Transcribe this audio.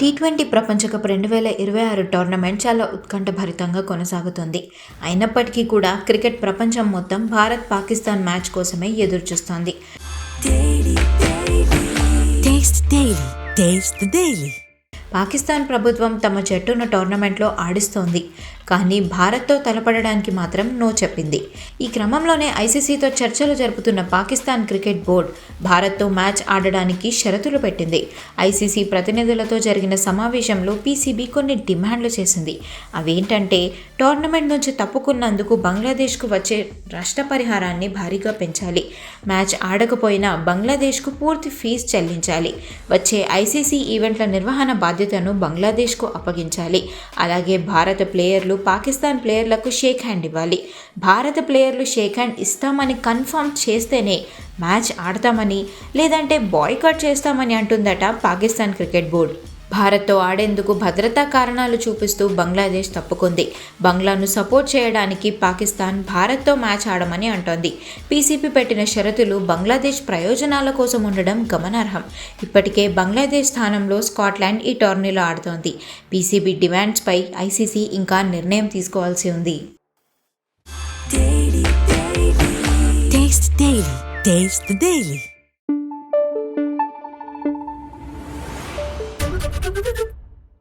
T twenty ప్రపంచ cup రెండు వేల ఇరవై ఆరు టోర్నమెంట్ చాలా ఉత్కంఠభరితంగా కొనసాగుతుంది. అయినప్పటికీ కూడా క్రికెట్ ప్రపంచం మొత్తం భారత్ పాకిస్తాన్ మ్యాచ్ కోసమే ఎదురుచూస్తోంది. పాకిస్తాన్ ప్రభుత్వం తమ జట్టును టోర్నమెంట్లో ఆడిస్తోంది. కానీ భారత్తో తలపడడానికి మాత్రం నో చెప్పింది. ఈ క్రమంలోనే ఐసీసీతో చర్చలు జరుపుతున్న పాకిస్తాన్ క్రికెట్ బోర్డ్ భారత్తో మ్యాచ్ ఆడడానికి షరతులు పెట్టింది. ఐసీసీ ప్రతినిధులతో జరిగిన సమావేశంలో పీసీబీ కొన్ని డిమాండ్లు చేసింది. అవేంటంటే టోర్నమెంట్ నుంచి తప్పుకున్నందుకు బంగ్లాదేశ్కు వచ్చే నష్ట పరిహారాన్ని భారీగా పెంచాలి. మ్యాచ్ ఆడకపోయినా బంగ్లాదేశ్కు పూర్తి ఫీజు చెల్లించాలి. వచ్చే ఐసీసీ ఈవెంట్ల నిర్వహణ బాధ్యత బాధ్యతను బంగ్లాదేశ్కు అప్పగించాలి. అలాగే భారత ప్లేయర్లు పాకిస్తాన్ ప్లేయర్లకు షేక్ హ్యాండ్ ఇవ్వాలి. భారత ప్లేయర్లు షేక్ హ్యాండ్ ఇస్తామని కన్ఫర్మ్ చేస్తేనే మ్యాచ్ ఆడతామని లేదంటే బాయ్కాట్ చేస్తామని అంటుందట పాకిస్తాన్ క్రికెట్ బోర్డు. భారత్తో ఆడేందుకు భద్రతా కారణాలు చూపిస్తూ బంగ్లాదేశ్ తప్పుకుంది. బంగ్లాను సపోర్ట్ చేయడానికి పాకిస్తాన్ భారత్తో మ్యాచ్ ఆడమని అంటోంది. పీసీపీ పెట్టిన షరతులు బంగ్లాదేశ్ ప్రయోజనాల కోసం ఉండడం గమనార్హం. ఇప్పటికే బంగ్లాదేశ్ స్థానంలో స్కాట్లాండ్ ఈ టోర్నీలో ఆడుతోంది. పీసీబీ డిమాండ్స్పై ఐసీసీ ఇంకా నిర్ణయం తీసుకోవాల్సి ఉంది. Taste Daily. Taste the Daily. Thank you.